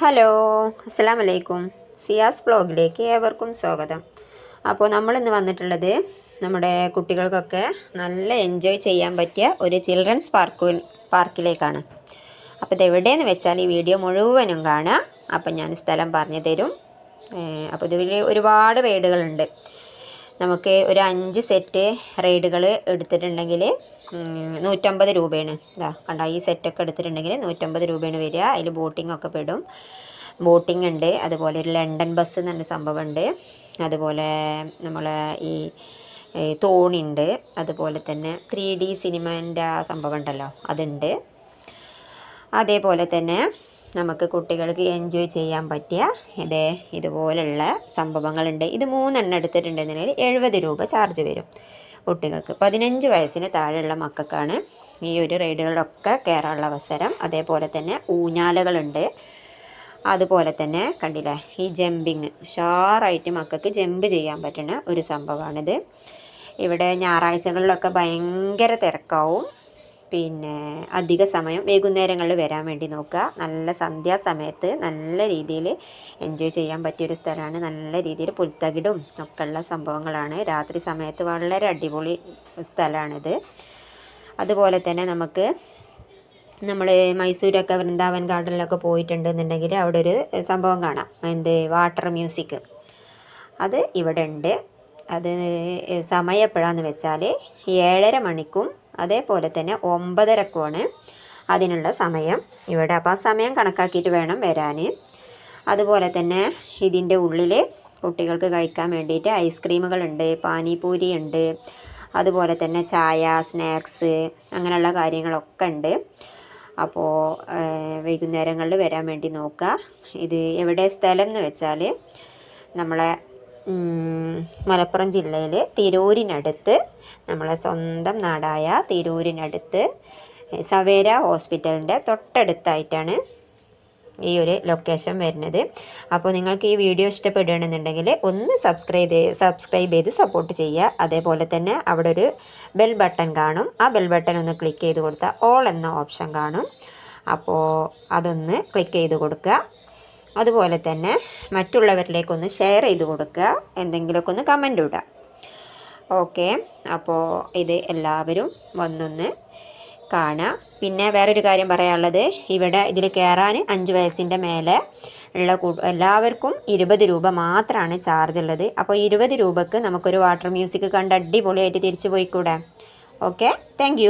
Hello അസ്സാം വലൈക്കും സിയാസ് ബ്ലോഗിലേക്ക് ഏവർക്കും സ്വാഗതം. അപ്പോൾ നമ്മളിന്ന് വന്നിട്ടുള്ളത് നമ്മുടെ കുട്ടികൾക്കൊക്കെ നല്ല എൻജോയ് ചെയ്യാൻ പറ്റിയ ഒരു ചിൽഡ്രൻസ് പാർക്ക് പാർക്കിലേക്കാണ് അപ്പോൾ ഇത് എവിടെയെന്ന് വെച്ചാൽ ഈ വീഡിയോ മുഴുവനും കാണാം. അപ്പം ഞാൻ സ്ഥലം പറഞ്ഞു തരും. അപ്പോൾ ഇതിൽ ഒരുപാട് റൈഡുകളുണ്ട്. നമുക്ക് ഒരു അഞ്ച് സെറ്റ് റൈഡുകൾ എടുത്തിട്ടുണ്ടെങ്കിൽ നൂറ്റമ്പത് രൂപയാണ്. ഇതാ കണ്ട ഈ സെറ്റൊക്കെ എടുത്തിട്ടുണ്ടെങ്കിൽ നൂറ്റമ്പത് രൂപയാണ് വരിക. അതിൽ ബോട്ടിംഗ് ഒക്കെ പെടും. ബോട്ടിംഗ് ഉണ്ട്. അതുപോലെ ഒരു ലണ്ടൻ ബസ് എന്ന് പറഞ്ഞ സംഭവമുണ്ട്. അതുപോലെ നമ്മളെ ഈ തോണിയുണ്ട് അതുപോലെ തന്നെ ത്രീ ഡി സിനിമേന്റെ ആ സംഭവം ഉണ്ടല്ലോ അതുണ്ട്. അതേപോലെ തന്നെ നമുക്ക് കുട്ടികൾക്ക് എൻജോയ് ചെയ്യാൻ പറ്റിയ ഇതേ ഇതുപോലുള്ള സംഭവങ്ങളുണ്ട്. ഇത് മൂന്നെണ്ണം എടുത്തിട്ടുണ്ടെന്നുണ്ടെങ്കിൽ എഴുപത് രൂപ ചാർജ് വരും. കുട്ടികൾക്ക്. പതിനഞ്ച് വയസ്സിന് താഴെയുള്ള മക്കൾക്കാണ് ഈ ഒരു റൈഡുകളിലൊക്കെ കയറാനുള്ള അവസരം. അതേപോലെ തന്നെ ഊഞ്ഞാലകളുണ്ട്. അതുപോലെ തന്നെ കണ്ടില്ലേ ഈ ജമ്പിങ്. ഷാറായിട്ട് മക്കൾക്ക് ജമ്പ് ചെയ്യാൻ പറ്റുന്ന ഒരു സംഭവമാണിത്. ഇവിടെ ഞായറാഴ്ചകളിലൊക്കെ ഭയങ്കര തിരക്കാവും. പിന്നെ അധിക സമയം വൈകുന്നേരങ്ങളിൽ വരാൻ വേണ്ടി നോക്കുക. നല്ല സന്ധ്യാസമയത്ത് നല്ല രീതിയിൽ എൻജോയ് ചെയ്യാൻ പറ്റിയൊരു സ്ഥലമാണ്. നല്ല രീതിയിൽ പുൽത്തകിടും ഒക്കെ ഉള്ള സംഭവങ്ങളാണ്. രാത്രി സമയത്ത് വളരെ അടിപൊളി സ്ഥലമാണിത്. അതുപോലെ തന്നെ നമുക്ക് നമ്മൾ മൈസൂരൊക്കെ വൃന്ദാവൻ ഗാർഡനിലൊക്കെ പോയിട്ടുണ്ടെന്നുണ്ടെങ്കിൽ അവിടെ ഒരു സംഭവം കാണാം. എന്ത്? Water music. അത് ഇവിടെ ഉണ്ട് അത് സമയം എപ്പോഴാണെന്ന് വെച്ചാൽ ഏഴര മണിക്കും അതേപോലെ തന്നെ ഒമ്പതരക്കുമാണ് അതിനുള്ള സമയം. ഇവിടെ അപ്പോൾ ആ സമയം കണക്കാക്കിയിട്ട് വേണം വരാൻ അതുപോലെ തന്നെ ഇതിന്റെ ഉള്ളിൽ കുട്ടികൾക്ക് കഴിക്കാൻ വേണ്ടിയിട്ട് ഐസ്ക്രീമുകളുണ്ട് പാനിപൂരി ഉണ്ട് അതുപോലെ തന്നെ ചായ സ്നാക്സ് അങ്ങനെയുള്ള കാര്യങ്ങളൊക്കെ ഉണ്ട്. അപ്പോൾ വൈകുന്നേരങ്ങളിൽ വരാൻ വേണ്ടി നോക്കുക. ഇത് എവിടെ സ്ഥലം എന്ന് വെച്ചാൽ നമ്മളെ മലപ്പുറം ജില്ലയിൽ തിരൂരിനടുത്ത് നമ്മളെ സ്വന്തം നാടായ തിരൂരിനടുത്ത് സവേര ഹോസ്പിറ്റലിന്റെ തൊട്ടടുത്തായിട്ടാണ് ഈ ഒരു ലൊക്കേഷൻ വരുന്നത്. അപ്പോൾ നിങ്ങൾക്ക് ഈ വീഡിയോ ഇഷ്ടപ്പെടുകയാണെന്നുണ്ടെങ്കിൽ ഒന്ന് സബ്സ്ക്രൈബ് ചെയ്ത് സബ്സ്ക്രൈബ് ചെയ്ത് സപ്പോർട്ട് ചെയ്യുക. അതേപോലെ തന്നെ അവിടെ ഒരു ബെൽ ബട്ടൺ കാണും. ആ ബെൽ ബട്ടൺ ഒന്ന് ക്ലിക്ക് ചെയ്ത് കൊടുത്താൽ ഓൾ എന്ന ഓപ്ഷൻ കാണും. അപ്പോൾ അതൊന്ന് ക്ലിക്ക് ചെയ്ത് കൊടുക്കുക. അതുപോലെ തന്നെ മറ്റുള്ളവരിലേക്കൊന്ന് ഷെയർ ചെയ്ത് കൊടുക്കുക. എന്തെങ്കിലുമൊക്കെ ഒന്ന് കമന്റ് ഇടുക. ഓക്കെ അപ്പോൾ ഇത് എല്ലാവരും വന്നൊന്ന് കാണുക. പിന്നെ വേറൊരു കാര്യം പറയാനുള്ളത്. ഇവിടെ ഇതിൽ കയറാൻ അഞ്ച് വയസ്സിന്റെ മേലെ ഉള്ള എല്ലാവർക്കും ഇരുപത് രൂപ മാത്രമാണ് ചാർജ് ഉള്ളത്. അപ്പോൾ ഇരുപത് രൂപക്ക് നമുക്കൊരു വാട്ടർ മ്യൂസിക് കണ്ട് അടിപൊളിയായിട്ട് തിരിച്ചു പോയിക്കൂടെ? Okay thank